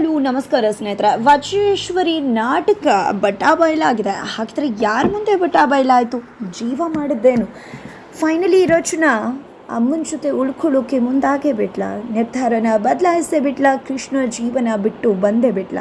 Hello, ನಮಸ್ಕಾರ ಸ್ನೇಹಿತರೆ. ವಜ್ರೇಶ್ವರಿ ನಾಟಕ ಬಟಾ ಬಯಲಾಗಿದೆ. ಹಾಗಿದ್ರೆ ಯಾರ ಮುಂದೆ ಬಟಾ ಬಯಲಾಯಿತು? ಜೀವ ಮಾಡಿದ್ದೇನು. ಫೈನಲಿ ರಚನಾ. ಅಮ್ಮನ ಜೊತೆ ಉಳ್ಕೊಳ್ಳೋಕೆ ಮುಂದಾಗೇ ಬಿಟ್ಲ. ನಿರ್ಧಾರನ ಬದಲಾಯಿಸೇ ಬಿಟ್ಲ. ಕೃಷ್ಣ ಜೀವನ ಬಿಟ್ಟು ಬಂದೇ ಬಿಟ್ಲ.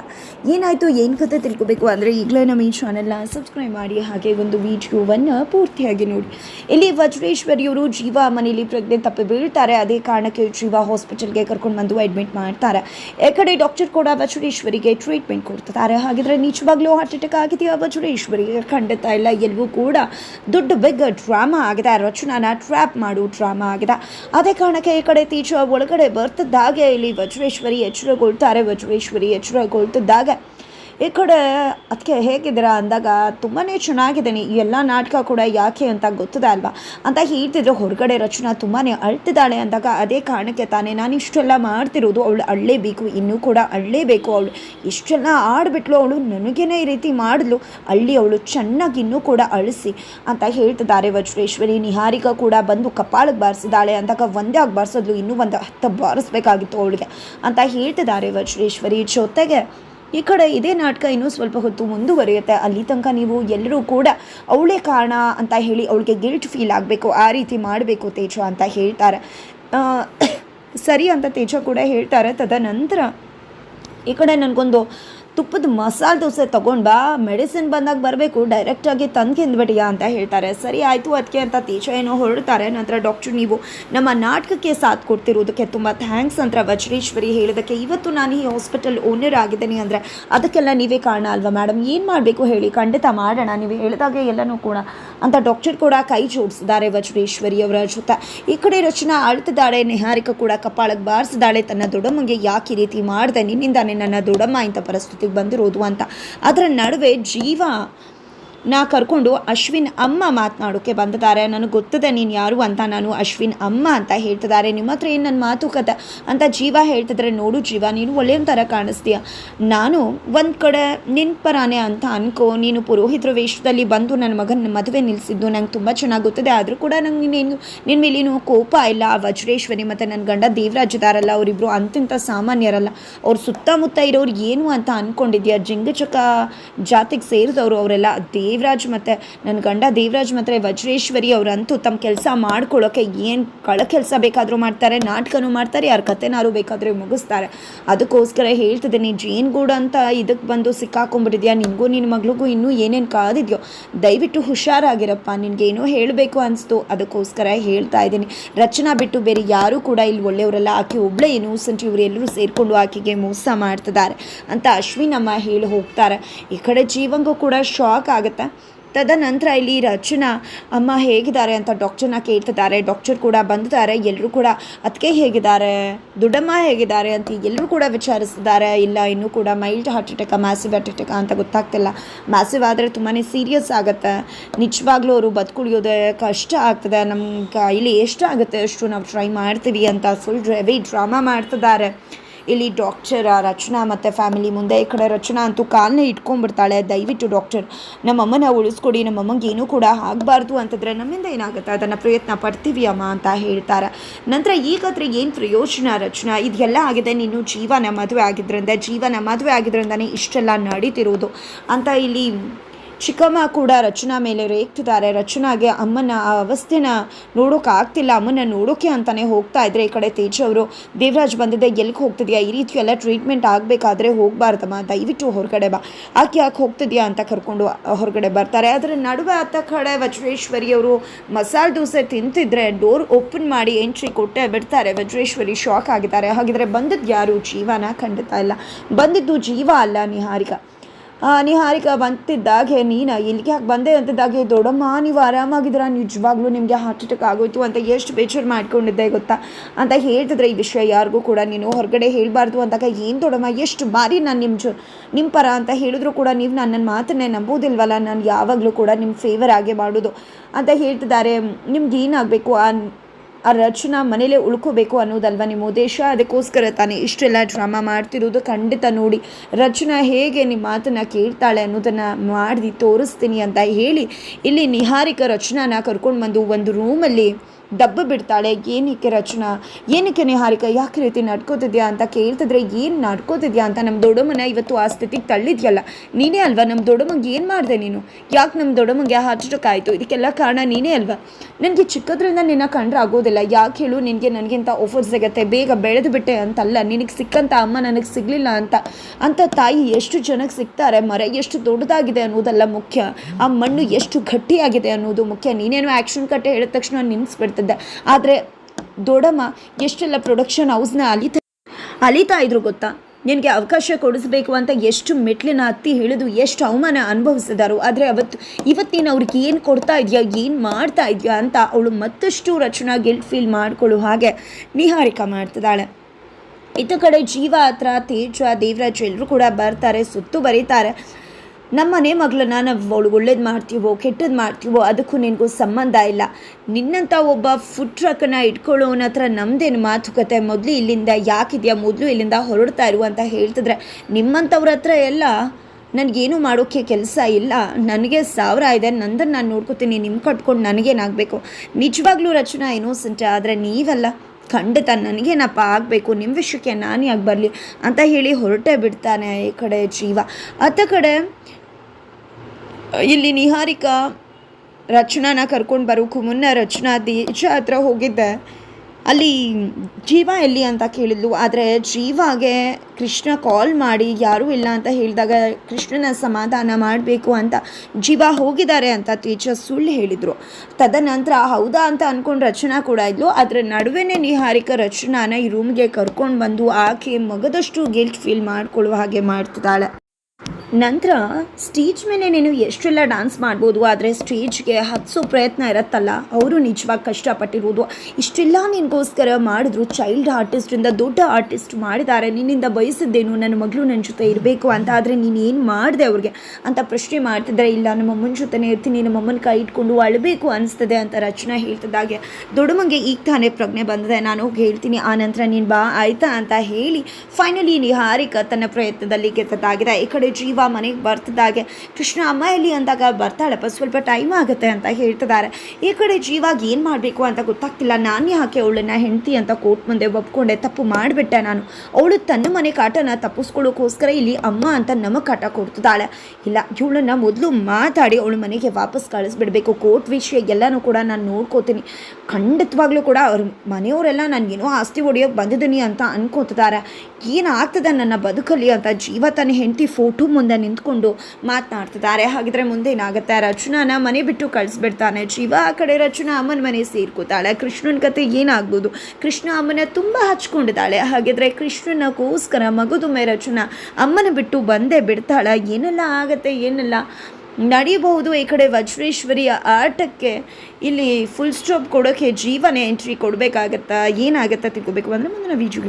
ಏನಾಯಿತು? ಏನು ಕತೆ ತಿಳ್ಕೊಬೇಕು ಅಂದರೆ ಈಗಲೇ ನಮ್ಮ ಈ ಚಾನೆಲ್ನ ಸಬ್ಸ್ಕ್ರೈಬ್ ಮಾಡಿ, ಹಾಗೆ ಒಂದು ವಿಡಿಯೋವನ್ನು ಪೂರ್ತಿಯಾಗಿ ನೋಡಿ. ಇಲ್ಲಿ ವಜ್ರೇಶ್ವರಿಯವರು ಜೀವ ಮನೆಯಲ್ಲಿ ಪ್ರಜ್ಞೆ ತಪ್ಪಿ ಬೀಳ್ತಾರೆ. ಅದೇ ಕಾರಣಕ್ಕೆ ಜೀವ ಹಾಸ್ಪಿಟಲ್ಗೆ ಕರ್ಕೊಂಡು ಬಂದು ಅಡ್ಮಿಟ್ ಮಾಡ್ತಾರೆ. ಈ ಕಡೆ ಡಾಕ್ಟರ್ ಕೂಡ ವಜ್ರೇಶ್ವರಿಗೆ ಟ್ರೀಟ್ಮೆಂಟ್ ಕೊಡ್ತಾರೆ. ಹಾಗಿದ್ರೆ ನಿಜವಾಗ್ಲೂ ಹಾರ್ಟ್ ಅಟ್ಯಾಕ್ ಆಗಿದೆಯಾ ವಜ್ರೇಶ್ವರಿಗೆ ಖಂಡಿತ ಇಲ್ಲ. ಎಲ್ಲವೂ ಕೂಡ ದೊಡ್ಡ ಬಿಗ್ ಡ್ರಾಮಾ ಆಗಿದೆ. ರಚನಾನ ಟ್ರ್ಯಾಪ್ ಮಾಡು ಡ್ರಾಮಾ ಆಗಿದೆ. ಅದೇ ಕಾರಣಕ್ಕೆ ಈ ಕಡೆ ತೀಜ ಒಳಗಡೆ ಬರ್ತಿದ್ದಾಗೆ ಇಲ್ಲಿ ವಜ್ರೇಶ್ವರಿ ಎಚ್ಚರಗೊಳ್ತಾರೆ. ವಜ್ರೇಶ್ವರಿ ಎಚ್ಚರಗೊಳ್ತಿದ್ದಾಗ. ಈ ಕಡೆ ಅದಕ್ಕೆ ಹೇಗಿದ್ದೀರಾ ಅಂದಾಗ ತುಂಬಾ ಚೆನ್ನಾಗಿದ್ದೀನಿ. ಈ ಎಲ್ಲ ನಾಟಕ ಕೂಡ ಯಾಕೆ ಅಂತ ಗೊತ್ತದೆ ಅಲ್ವಾ? ಅಂತ ಹೇಳ್ತಿದ್ರು. ಹೊರಗಡೆ ರಚನಾ ತುಂಬಾ ಅಳ್ತಿದ್ದಾಳೆ ಅಂದಾಗ ಅದೇ ಕಾರಣಕ್ಕೆ ತಾನೇ ನಾನು ಇಷ್ಟೆಲ್ಲ ಮಾಡ್ತಿರೋದು. ಅವಳು ಅಳ್ಳೇಬೇಕು ಇನ್ನೂ ಕೂಡ ಅಳ್ಳೇಬೇಕು ಅವಳು. ಇಷ್ಟೆಲ್ಲ ಆಡ್ಬಿಟ್ಲು ಅವಳು. ನನಗೇನೆ ಈ ರೀತಿ ಮಾಡಲು ಅಳ್ಳಿ ಅವಳು ಚೆನ್ನಾಗಿ ಇನ್ನೂ ಕೂಡ ಅಳಿಸಿ ಅಂತ ಹೇಳ್ತಿದ್ದಾರೆ ವಜ್ರೇಶ್ವರಿ. ನಿಹಾರಿಕಾ ಕೂಡ ಬಂದು ಕಪಾಳಕ್ಕೆ ಬಾರಿಸಿದಾಳೆ ಅಂದಾಗ ಒಂದೇ ಆಗಿ ಬಾರಿಸಿದ್ಲು. ಇನ್ನೂ ಒಂದು ಹತ್ತು ಬಾರಿಸ್ಬೇಕಾಗಿತ್ತು ಅವಳಿಗೆ ಅಂತ ಹೇಳ್ತಿದ್ದಾರೆ ವಜ್ರೇಶ್ವರಿ. ಜೊತೆಗೆ ಈ ಕಡೆ ಇದೇ ನಾಟಕ ಇನ್ನೂ ಸ್ವಲ್ಪ ಹೊತ್ತು ಮುಂದುವರಿಯುತ್ತೆ. ಅಲ್ಲಿ ತನಕ ನೀವು ಎಲ್ಲರೂ ಕೂಡ ಅವಳೇ ಕಾರಣ ಅಂತ ಹೇಳಿ ಅವಳಿಗೆ ಗಿಲ್ಟ್ ಫೀಲ್ ಆಗಬೇಕು, ಆ ರೀತಿ ಮಾಡಬೇಕು ತೇಜ ಅಂತ ಹೇಳ್ತಾರೆ. ಸರಿ ಅಂತ ತೇಜ ಕೂಡ ಹೇಳ್ತಾರೆ. ತದನಂತರ ಈ ಕಡೆ ನನಗೊಂದು ತುಪ್ಪದ ಮಸಾಲೆ ದೋಸೆ ತೊಗೊಂಡು ಬಾ ಮೆಡಿಸಿನ್ ಬಂದಾಗ ಬರಬೇಕು ಡೈರೆಕ್ಟಾಗಿ ತಂದು ತಿಂದ್ಬಿಟ್ಟಿಯಾ ಅಂತ ಹೇಳ್ತಾರೆ. ಸರಿ ಆಯಿತು ಅದಕ್ಕೆ ಅಂತ ತೇಜ ಏನೋ ಹೊರಡ್ತಾರೆ. ನಂತರ ಡಾಕ್ಟ್ರು ನೀವು ನಮ್ಮ ನಾಟಕಕ್ಕೆ ಸಾಥ್ ಕೊಡ್ತಿರೋದಕ್ಕೆ ತುಂಬ ಥ್ಯಾಂಕ್ಸ್ ಅಂತ ವಜ್ರೇಶ್ವರಿ ಹೇಳಿದಕ್ಕೆ. ಇವತ್ತು ನಾನು ಈ ಹಾಸ್ಪಿಟಲ್ ಓನರ್ ಆಗಿದ್ದೀನಿ ಅಂದರೆ ಅದಕ್ಕೆಲ್ಲ ನೀವೇ ಕಾರಣ ಅಲ್ವಾ ಮೇಡಮ್ ಏನು ಮಾಡಬೇಕು ಹೇಳಿ? ಖಂಡಿತ ಮಾಡೋಣ. ನೀವು ಹೇಳಿದಾಗೆ ಎಲ್ಲನೂ ಕೂಡ. ಅಂತ ಡಾಕ್ಟರ್ ಕೂಡ ಕೈ ಜೋಡಿಸಿದ್ದಾರೆ. ವಜ್ರೇಶ್ವರಿ ಅವರ ಜೊತೆ ಈ ಕಡೆ ರಚನಾ ಅಳ್ತಿದ್ದಾಳೆ ನಿಹಾರಿಕ ಕೂಡ ಕಪಾಳಕ್ಕೆ ಬಾರಿಸಿದಾಳೆ ತನ್ನ ದೊಡ್ಡಮ್ಮಗೆ ಯಾಕೆ ಈ ರೀತಿ ಮಾಡಿದೆ? ನಿನ್ನಿಂದಾನೆ ನನ್ನ ದೊಡ್ಡಮ್ಮ ಇಂಥ ಪರಿಸ್ಥಿತಿಗೆ ಬಂದಿರೋದು ಅಂತ. ಅದರ ನಡುವೆ ಜೀವ ನಾ ಕರ್ಕೊಂಡು ಅಶ್ವಿನ್ ಅಮ್ಮ ಮಾತನಾಡೋಕ್ಕೆ ಬಂದಿದ್ದಾರೆ. ನನಗೆ ಗೊತ್ತದೆ ನೀನು ಯಾರು ಅಂತ. ನಾನು ಅಶ್ವಿನ್ ಅಮ್ಮ ಅಂತ ಹೇಳ್ತಿದ್ದಾರೆ. ನಿಮ್ಮ ಹತ್ರ ಏನು ನನ್ನ ಮಾತುಕತೆ ಅಂತ ಜೀವ ಹೇಳ್ತಿದ್ರೆ ನೋಡು ಜೀವ, ನೀನು ಒಳ್ಳೆಯ ಥರ ಕಾಣಿಸ್ತೀಯ. ನಾನು ಒಂದು ಕಡೆ ನಿನ್ನ ಪರಾನೆ ಅಂತ ಅನ್ಕೋ. ನೀನು ಪುರೋಹಿತರ ವೇಷದಲ್ಲಿ ಬಂದು ನನ್ನ ಮಗನ ಮದುವೆ ನಿಲ್ಲಿಸಿದ್ದು ನಂಗೆ ತುಂಬ ಚೆನ್ನಾಗಿ ಗೊತ್ತದೆ. ಆದರೂ ಕೂಡ ನಂಗೆ ನೀನು ನಿನ್ನ ಮೇಲೇನು ಕೋಪ ಇಲ್ಲ. ವಜ್ರೇಶ್ವರಿ ಮತ್ತು ನನ್ನ ಗಂಡ ದೇವರಾಜದಾರಲ್ಲ ಅವರಿಬ್ಬರು ಅಂತಿಂತ ಸಾಮಾನ್ಯರಲ್ಲ. ಅವ್ರ ಸುತ್ತಮುತ್ತ ಇರೋರು ಏನು ಅಂತ ಅಂದ್ಕೊಂಡಿದ್ಯಾ ಜಿಂಗಚಕ ಜಾತಿಗೆ ಸೇರಿದವರು ಅವರೆಲ್ಲ. ದೇವರಾಜ್ ಮತ್ತು ನನ್ನ ಗಂಡ ದೇವರಾಜ್ ಮತ್ತು ವಜ್ರೇಶ್ವರಿ ಅವರಂತೂ ತಮ್ಮ ಕೆಲಸ ಮಾಡ್ಕೊಳ್ಳೋಕ್ಕೆ ಏನು ಕಳ ಕೆಲಸ ಬೇಕಾದರೂ ಮಾಡ್ತಾರೆ, ನಾಟಕನೂ ಮಾಡ್ತಾರೆ, ಯಾರ ಕಥೆನಾರು ಬೇಕಾದರೂ ಮುಗಿಸ್ತಾರೆ. ಅದಕ್ಕೋಸ್ಕರ ಹೇಳ್ತಿದ್ದೀನಿ ಜೇನುಗೂಡು ಅಂತ ಇದಕ್ಕೆ ಬಂದು ಸಿಕ್ಕಾಕೊಂಡ್ಬಿಟ್ಟಿದ್ಯಾ? ನಿನಗೂ ನಿನ್ನ ಮಗಳಿಗೂ ಇನ್ನೂ ಏನೇನು ಕಾದಿದ್ಯೋ? ದಯವಿಟ್ಟು ಹುಷಾರಾಗಿರಪ್ಪ ನಿನಗೇನೋ ಹೇಳಬೇಕು ಅನಿಸ್ತು. ಅದಕ್ಕೋಸ್ಕರ ಹೇಳ್ತಾ ಇದ್ದೀನಿ. ರಚನಾ ಬಿಟ್ಟು ಬೇರೆ ಯಾರೂ ಕೂಡ ಇಲ್ಲಿ ಒಳ್ಳೆಯವರೆಲ್ಲ ಆಕೆ ಒಬ್ಬಳೇ ಇನ್ನೂಸೆಂಟ್ ಇವರು ಎಲ್ಲರೂ ಸೇರಿಕೊಂಡು ಆಕೆಗೆ ಮೋಸ ಮಾಡ್ತಿದ್ದಾರೆ ಅಂತ ಅಶ್ವಿನಮ್ಮ ಹೇಳಿ ಹೋಗ್ತಾರೆ. ಈ ಕಡೆ ಜೀವಂಗೂ ಕೂಡ ಶಾಕ್ ಆಗುತ್ತೆ. ತದನಂತರ ಇಲ್ಲಿ ರಚನಾ, ಅಮ್ಮ ಹೇಗಿದ್ದಾರೆ ಅಂತ ಡಾಕ್ಟರ್ನ ಕೇಳ್ತಿದ್ದಾರೆ. ಡಾಕ್ಟರ್ ಕೂಡ ಬಂದಿದ್ದಾರೆ. ಎಲ್ಲರೂ ಕೂಡ ಅದಕ್ಕೆ ಹೇಗಿದ್ದಾರೆ? ದುಡ್ಡಮ್ಮ ಹೇಗಿದ್ದಾರೆ ಅಂತ ಎಲ್ಲರೂ ಕೂಡ ವಿಚಾರಿಸಿದ್ದಾರೆ ಇಲ್ಲ, ಇನ್ನೂ ಕೂಡ mild heart attack massive heart attack ಅಂತ ಗೊತ್ತಾಗ್ತಿಲ್ಲ. ಮ್ಯಾಸಿವ್ ಆದರೆ ತುಂಬಾ ಸೀರಿಯಸ್ ಆಗುತ್ತೆ. ನಿಜವಾಗ್ಲೂ ಅವರು ಬದುಕುಳಿಯೋದೆ ಕಷ್ಟ ಆಗ್ತದೆ. ನಮ್ಮ ಎಷ್ಟು ಎಷ್ಟಾಗುತ್ತೆ ಅಷ್ಟು ನಾವು ಟ್ರೈ ಮಾಡ್ತೀವಿ ಅಂತ ಫುಲ್ ಡ್ರೈವಿ ಡ್ರಾಮಾ ಮಾಡ್ತಿದ್ದಾರೆ. ಇಲ್ಲಿ ಡಾಕ್ಟರ್ ರಚನಾ ಮತ್ತು ಫ್ಯಾಮಿಲಿ ಮುಂದೆ ಈ ಕಡೆ ರಚನಾ ಅಂತೂ ಕಾಲನ್ನ ಇಟ್ಕೊಂಡ್ಬಿಡ್ತಾಳೆ. ದಯವಿಟ್ಟು ಡಾಕ್ಟರ್, ನಮ್ಮ ಅಮ್ಮನ ಉಳಿಸ್ಕೊಡಿ ನಮ್ಮಮ್ಮಂಗೆ ಏನೂ ಕೂಡ ಆಗಬಾರ್ದು ಅಂತಂದರೆ ನಮ್ಮಿಂದ ಏನಾಗುತ್ತೆ? ಅದನ್ನು ಪ್ರಯತ್ನ ಪಡ್ತೀವಿ ಅಮ್ಮ ಅಂತ ಹೇಳ್ತಾರೆ. ನಂತರ ಈಗಾದರೆ ಏನು ಪ್ರಯೋಜನ ರಚನಾ? ಇದೆಲ್ಲ ಆಗಿದೆ. ನೀನು ಜೀವನ ಮದುವೆ ಆಗಿದ್ರಿಂದ, ಜೀವನ ಮದುವೆ ಆಗಿದ್ರಿಂದನೇ ಇಷ್ಟೆಲ್ಲ ನಡೀತಿರೋದು ಅಂತ ಇಲ್ಲಿ ಚಿಕ್ಕಮ್ಮ ಕೂಡ ರಚನಾ ಮೇಲೆ ರೇಗ್ತಿದ್ದಾರೆ. ರಚನಾಗೆ ಅಮ್ಮನ ಆ ಅವಸ್ಥೆನ ನೋಡೋಕೆ ಆಗ್ತಿಲ್ಲ. ಅಮ್ಮನ ನೋಡೋಕೆ ಅಂತಾನೆ ಹೋಗ್ತಾ ಇದ್ರೆ ಈ ಕಡೆ ತೇಜ್ ಅವರು. ದೇವರಾಜ್ ಬಂದಿದ್ದೆ ಎಲ್ಲಿಗೆ ಹೋಗ್ತಿದ್ಯಾ? ಈ ರೀತಿ ಎಲ್ಲ ಟ್ರೀಟ್ಮೆಂಟ್ ಆಗಬೇಕಾದ್ರೆ ಹೋಗಬಾರ್ದಮ್ಮ. ದಯವಿಟ್ಟು ಹೊರಗಡೆ ಬಾ. ಆಕೆ ಯಾಕೆ ಹೋಗ್ತಿದ್ಯಾ ಅಂತ ಕರ್ಕೊಂಡು ಹೊರಗಡೆ ಬರ್ತಾರೆ. ಅದರ ನಡುವೆ ಆತ ಕಡೆ ವಜ್ರೇಶ್ವರಿ ಅವರು ಮಸಾಲೆ ದೋಸೆ ತಿಂತಿದ್ರೆ ಡೋರ್ ಓಪನ್ ಮಾಡಿ ಎಂಟ್ರಿ ಕೊಟ್ಟೆ ಬಿಡ್ತಾರೆ. ವಜ್ರೇಶ್ವರಿ ಶಾಕ್ ಆಗಿದ್ದಾರೆ. ಹಾಗಿದ್ರೆ ಬಂದದ್ದು ಯಾರು? ಜೀವನ ಖಂಡಿತ ಇಲ್ಲ. ಬಂದಿದ್ದು ಜೀವ ಅಲ್ಲ ನಿಹಾರಿಕಾ. ನಿಹಾರಿಕಾ ಬಂತಿದ್ದಾಗೆ, ನೀನು ಇಲ್ಲಿಗೆ ಯಾಕೆ ಬಂದೆ ಅಂತಿದ್ದಾಗೆ, ದೊಡ್ಡಮ್ಮ, ನೀವು ಆರಾಮಾಗಿದ್ದೀರಾ? ನಿಜವಾಗ್ಲೂ ನಿಮಗೆ ಹಾರ್ಟ್ ಅಟ್ಯಾಕ್ ಆಗೋಯ್ತು ಅಂತ ಎಷ್ಟು ಬೇಜಾರು ಮಾಡ್ಕೊಂಡಿದ್ದೆ ಗೊತ್ತಾ? ಅಂತ ಹೇಳ್ತಿದ್ರೆ ಈ ವಿಷಯ ಯಾರಿಗೂ ಕೂಡ ನೀನು ಹೊರಗಡೆ ಹೇಳಬಾರ್ದು ಅಂದಾಗ ಏನು ದೊಡ್ಡಮ್ಮ, ಎಷ್ಟು ಬಾರಿ ನಾನು ನಿಮ್ಮ ಜೊ ನಿಮ್ಮ ಪರ ಅಂತ ಹೇಳಿದ್ರು ಕೂಡ ನೀವು ನನ್ನ ಮಾತನ್ನೇ ನಂಬೋದಿಲ್ವಲ್ಲ ನಾನು ಯಾವಾಗಲೂ ಕೂಡ ನಿಮ್ಮ ಫೇವರ್ ಆಗೇ ಮಾಡೋದು. ಅಂತ ಹೇಳ್ತಿದ್ದಾರೆ, ನಿಮ್ಗೆ ಏನಾಗಬೇಕು? ಆ ಆ ರಚನಾ ಮನೇಲೇ ಉಳ್ಕೋಬೇಕು ಅನ್ನೋದಲ್ವ ನಿಮ್ಮ ಉದ್ದೇಶ? ಅದಕ್ಕೋಸ್ಕರ ತಾನೇ ಇಷ್ಟೆಲ್ಲ ಡ್ರಾಮಾ ಮಾಡ್ತಿರೋದು ಖಂಡಿತ ನೋಡಿ. ರಚನಾ ಹೇಗೆ ನಿಮ್ಮ ಮಾತನ್ನು ಕೇಳ್ತಾಳೆ ಅನ್ನೋದನ್ನು ಮಾಡಿ ತೋರಿಸ್ತೀನಿ ಅಂತ ಹೇಳಿ ಇಲ್ಲಿ ನಿಹಾರಿಕ ರಚನಾನ ಕರ್ಕೊಂಡು ಬಂದು ಒಂದು ರೂಮಲ್ಲಿ ದಬ್ಬ ಬಿಡ್ತಾಳೆ. ಏನಕ್ಕೆ ರಚನಾ? ಏನಕ್ಕೆ ನಿಹಾರಿಕ? ಯಾಕೆ ರೀತಿ ನಡ್ಕೋತಿದ್ಯಾ ಅಂತ ಕೇಳ್ತಿದ್ರೆ, ಏನು ನಡ್ಕೋತಿದ್ಯಾ ಅಂತ ನಮ್ಮ ದೊಡ್ಡಮ್ಮನ ಇವತ್ತು ಆ ಸ್ಥಿತಿಗೆ ತಳ್ಳಿದ್ಯಲ್ಲ. ನೀನೇ ಅಲ್ವಾ? ನಮ್ಮ ದೊಡ್ಡಮ್ಮಗೆ ಏನು ಮಾಡಿದೆ ನೀನು? ಯಾಕೆ ನಮ್ಮ ದೊಡ್ಡಮ್ಮಗೆ ಹಾರ್ಟ್ ಇದಕ್ಕೆಲ್ಲ ಕಾರಣ ನೀನೇ ಅಲ್ವಾ? ನನಗೆ ಚಿಕ್ಕದ್ರಿಂದ ನಿನ್ನ ಕಂಡ್ರೆ ಆಗೋದಿಲ್ಲ. ಯಾಕೆ ಹೇಳು? ನಿನಗೆ ನನಗಿಂತ ಆಫರ್ ಸಿಗತ್ತೆ. ಬೇಗ ಬೆಳೆದು ಬಿಟ್ಟೆ ಅಂತಲ್ಲ. ನಿನಗೆ ಸಿಕ್ಕಂಥ ಅಮ್ಮ ನನಗೆ ಸಿಗಲಿಲ್ಲ ಅಂತ. ಅಂತ ತಾಯಿ ಎಷ್ಟು ಜನಕ್ಕೆ ಸಿಗ್ತಾರೆ? ಮರ ಎಷ್ಟು ದೊಡ್ಡದಾಗಿದೆ ಅನ್ನೋದಲ್ಲ ಮುಖ್ಯ. ಆ ಮಣ್ಣು ಎಷ್ಟು ಗಟ್ಟಿಯಾಗಿದೆ ಅನ್ನೋದು ಮುಖ್ಯ. ನೀನೇನು ಆ್ಯಕ್ಷನ್ ಕಟ್ಟೆ ಹೇಳಿದ ತಕ್ಷಣ ಆದರೆ ದೊಡಮ್ಮ ಎಷ್ಟೆಲ್ಲ ಪ್ರೊಡಕ್ಷನ್ ಹೌಸ್ನ ಅಲಿತ ಅಲಿತಾ ಇದ್ರು ಗೊತ್ತಾ? ನಿನಗೆ ಅವಕಾಶ ಕೊಡಿಸ್ಬೇಕು ಅಂತ ಎಷ್ಟು ಮೆಟ್ಲಿನ ಹತ್ತಿ ಹಿಡಿದು ಎಷ್ಟು ಅವಮಾನ ಅನುಭವಿಸಿದಾರು. ಆದರೆ ಅವತ್ತು ಇವತ್ತಿನ ಅವ್ರಿಗೆ ಏನು ಕೊಡ್ತಾ ಇದೆಯಾ, ಏನು ಮಾಡ್ತಾ ಇದೆಯಾ ಅಂತ ಅವಳು ಮತ್ತಷ್ಟು ರಚನಾ ಗಿಲ್ಟ್ ಫೀಲ್ ಮಾಡ್ಕೊಳ್ಳೋ ಹಾಗೆ ನಿಹಾರಿಕಾ ಮಾಡ್ತಿದ್ದಾಳೆ. ಇತ್ತ ಕಡೆ ಜೀವ, ಹತ್ರ ತೇಜ, ದೇವರಾಜ್ ಎಲ್ಲರೂ ಕೂಡ ಬರ್ತಾರೆ, ಸುತ್ತು ಬರೀತಾರೆ. ನಮ್ಮ ಮನೆ ಮಗಳನ್ನ ನಾವು ಅವಳು ಒಳ್ಳೇದು ಮಾಡ್ತೀವೋ ಕೆಟ್ಟದ್ದು ಮಾಡ್ತೀವೋ, ಅದಕ್ಕೂ ನಿನಗೂ ಸಂಬಂಧ ಇಲ್ಲ. ನಿನ್ನಂಥ ಒಬ್ಬ ಫುಡ್ ಟ್ರಕ್ಕನ್ನು ಇಟ್ಕೊಳ್ಳೋನ ಹತ್ರ ನಮ್ಮದೇನು ಮಾತುಕತೆ? ಮೊದಲು ಇಲ್ಲಿಂದ ಯಾಕಿದೆಯಾ? ಮೊದಲು ಇಲ್ಲಿಂದ ಹೊರಡ್ತಾ ಇರು ಅಂತ ಹೇಳ್ತಿದ್ರೆ ನಿಮ್ಮಂಥವ್ರ ಹತ್ರ ಎಲ್ಲ ನನಗೇನು ಮಾಡೋಕ್ಕೆ ಕೆಲಸ ಇಲ್ಲ. ನನಗೆ ಸಾವಿರ ಇದೆ ನಂದನ್ನು ನಾನು ನೋಡ್ಕೋತೀನಿ ನಿಮ್ಮ ಕಟ್ಕೊಂಡು ನನಗೇನಾಗಬೇಕು? ನಿಜವಾಗ್ಲೂ ರಚನಾ ಇನ್ನೋಸೆಂಟ್ ಆದರೆ ನೀವಲ್ಲ. ಖಂಡಿತ ನನಗೇನಪ್ಪ ಆಗಬೇಕು? ನಿಮ್ಮ ವಿಷಯಕ್ಕೆ ನಾನು ಯಾಕೆ ಬರಲಿ ಅಂತ ಹೇಳಿ ಹೊರಟೇ ಬಿಡ್ತಾನೆ ಈ ಕಡೆ ಜೀವ. ಅತ್ತ ಕಡೆ ಇಲ್ಲಿ ನಿಹಾರಿಕಾ ರಚನಾನ ಕರ್ಕೊಂಡು ಬರೋಕ್ಕೂ ಮುನ್ನ ರಚನಾ ದೇಶ ಹತ್ರ ಹೋಗಿದ್ದೆ. ಅಲ್ಲಿ ಜೀವ ಎಲ್ಲಿ ಅಂತ ಕೇಳಿದ್ಲು. ಆದರೆ ಜೀವಾಗೆ ಕೃಷ್ಣ ಕಾಲ್ ಮಾಡಿ, ಯಾರೂ ಇಲ್ಲ ಅಂತ ಹೇಳಿದಾಗ ಕೃಷ್ಣನ ಸಮಾಧಾನ ಮಾಡಬೇಕು ಅಂತ ಜೀವ ಹೋಗಿದ್ದಾರೆ ಅಂತ ತೇಜ ಸುಳ್ಳು ಹೇಳಿದರು. ತದನಂತರ ಹೌದಾ ಅಂತ ಅಂದ್ಕೊಂಡು ರಚನಾ ಕೂಡ ಇದ್ಲು. ಅದರ ನಡುವೆನೇ ನಿಹಾರಿಕ ರಚನಾನ ಈ ರೂಮ್ಗೆ ಕರ್ಕೊಂಡು ಬಂದು ಆಕೆ ಮಗದಷ್ಟು ಗಿಲ್ಟ್ ಫೀಲ್ ಮಾಡ್ಕೊಳ್ಳುವ ಹಾಗೆ ಮಾಡ್ತಿದ್ದಾಳೆ. ನಂತರ ಸ್ಟೇಜ್ ಮೇಲೆ ನೀನು ಎಷ್ಟೆಲ್ಲ ಡ್ಯಾನ್ಸ್ ಮಾಡ್ಬೋದು, ಆದರೆ ಸ್ಟೇಜ್ಗೆ ಹತ್ಸೋ ಪ್ರಯತ್ನ ಇರುತ್ತಲ್ಲ? ಅವರು ನಿಜವಾಗಿ ಕಷ್ಟಪಟ್ಟಿರುವುದು ಇಷ್ಟೆಲ್ಲ ನಿನಗೋಸ್ಕರ ಮಾಡಿದ್ರು. ಚೈಲ್ಡ್ ಆರ್ಟಿಸ್ಟಿಂದ ದೊಡ್ಡ ಆರ್ಟಿಸ್ಟ್ ಮಾಡಿದ್ದಾರೆ. ನಿನ್ನಿಂದ ಬಯಸಿದ್ದೇನು? ನನ್ನ ಮಗಳು ನನ್ನ ಜೊತೆ ಇರಬೇಕು ಅಂತ. ಆದರೆ ನೀನು ಏನು ಮಾಡಿದೆ ಅವ್ರಿಗೆ? ಅಂತ ಪ್ರಶ್ನೆ ಮಾಡ್ತಿದ್ರೆ, ಇಲ್ಲ, ನಮ್ಮ ಅಮ್ಮನ ಜೊತೆನೇ ಇರ್ತೀನಿ. ನಮ್ಮ ಅಮ್ಮನ ಕೈ ಇಟ್ಕೊಂಡು ಅಳಬೇಕು ಅನಿಸ್ತದೆ ಅಂತ ರಚನಾ ಹೇಳ್ತಿದ್ದಾಗೆ ದೊಡ್ಡಮಗೆ ಈಗ ತಾನೇ ಪ್ರಜ್ಞೆ ಬಂದಿದೆ. ನಾನು ಹೋಗಿ ಹೇಳ್ತೀನಿ. ಆ ನಂತರ ನೀನು ಬಾ, ಆಯ್ತಾ ಅಂತ ಹೇಳಿ ಫೈನಲಿ ನಿಹಾರಿಕ ತನ್ನ ಪ್ರಯತ್ನದಲ್ಲಿ ಗೆದ್ದದಾಗಿದೆ ಈ ಕಡೆ ಜೀವ ಮನೆಗೆ ಬರ್ತಿದ್ದಾಗೆ ಕೃಷ್ಣ ಅಮ್ಮ ಎಲ್ಲಿ ಅಂದಾಗ ಬರ್ತಾಳಪ್ಪ ಸ್ವಲ್ಪ ಟೈಮ್ ಆಗುತ್ತೆ ಅಂತ ಹೇಳ್ತಿದ್ದಾರೆ. ಈ ಕಡೆ ಜೀವಾಗ ಏನು ಮಾಡಬೇಕು ಅಂತ ಗೊತ್ತಾಗ್ತಿಲ್ಲ. ನಾನು ಯಾಕೆ ಅವಳನ್ನ ಹೆಂಡತಿ ಅಂತ ಕೋರ್ಟ್ ಮುಂದೆ ಒಪ್ಕೊಂಡೆ, ತಪ್ಪು ಮಾಡಿಬಿಟ್ಟೆ ನಾನು. ಅವಳು ತನ್ನ ಮನೆ ಕಾಟನ ತಪ್ಪಿಸ್ಕೊಳ್ಳೋಕ್ಕೋಸ್ಕರ ಇಲ್ಲಿ ಅಮ್ಮ ಅಂತ ನಮ್ಮ ಕಾಟ ಕೊಡ್ತಿದ್ದಾಳೆ. ಇಲ್ಲ, ಇವಳನ್ನ ಮೊದಲು ಮಾತಾಡಿ ಅವಳ ಮನೆಗೆ ವಾಪಸ್ ಕಳಿಸ್ಬಿಡ್ಬೇಕು. ಕೋರ್ಟ್ ವಿಷಯ ಎಲ್ಲನೂ ಕೂಡ ನಾನು ನೋಡ್ಕೋತೀನಿ. ಖಂಡಿತವಾಗ್ಲೂ ಕೂಡ ಅವ್ರ ಮನೆಯವರೆಲ್ಲ ನನಗೇನೋ ಆಸ್ತಿ ಹೊಡಿಯೋಕೆ ಬಂದಿದ್ದೀನಿ ಅಂತ ಅನ್ಕೋತಿದ್ದಾರೆ. ಏನಾಗ್ತದೆ ನನ್ನ ಬದುಕಲ್ಲಿ ಅಂತ ಜೀವ ತನ್ನ ಹೆಂಡತಿ ಫೋಟೋ ಮುಂದೆ ನಿಂತ್ಕೊಂಡು ಮಾತನಾಡ್ತಿದ್ದಾರೆ. ಹಾಗಿದ್ರೆ ಮುಂದೆ ಏನಾಗುತ್ತೆ? ರಚನಾನ ಮನೆ ಬಿಟ್ಟು ಕಳಿಸ್ಬಿಡ್ತಾನೆ. ಜೀವ ಆ ಕಡೆ ರಚನಾ ಅಮ್ಮನ ಮನೆ ಸೇರ್ಕೋತಾಳೆ. ಕೃಷ್ಣನ ಕತೆ ಏನಾಗ್ಬೋದು? ಕೃಷ್ಣ ಅಮ್ಮನ ತುಂಬ ಹಚ್ಕೊಂಡಿದ್ದಾಳೆ. ಹಾಗಿದ್ರೆ ಕೃಷ್ಣನಗೋಸ್ಕರ ಮಗುದುಮೆ ರಚನಾ ಅಮ್ಮನ ಬಿಟ್ಟು ಬಂದೇ ಬಿಡ್ತಾಳೆ. ಏನೆಲ್ಲ ಆಗತ್ತೆ, ಏನೆಲ್ಲ ನಡೀಬಹುದು? ಈ ಕಡೆ ವಜ್ರೇಶ್ವರಿಯ ಆಟಕ್ಕೆ ಇಲ್ಲಿ ಫುಲ್ ಸ್ಟಾಪ್ ಕೊಡೋಕ್ಕೆ ಜೀವನ ಎಂಟ್ರಿ ಕೊಡಬೇಕಾಗತ್ತಾ? ಏನಾಗತ್ತಾ ತಿಳ್ಕೊಬೇಕು. ಅಂದರೆ ಮುಂದಿನ ವೀಡಿಯೋಗೆ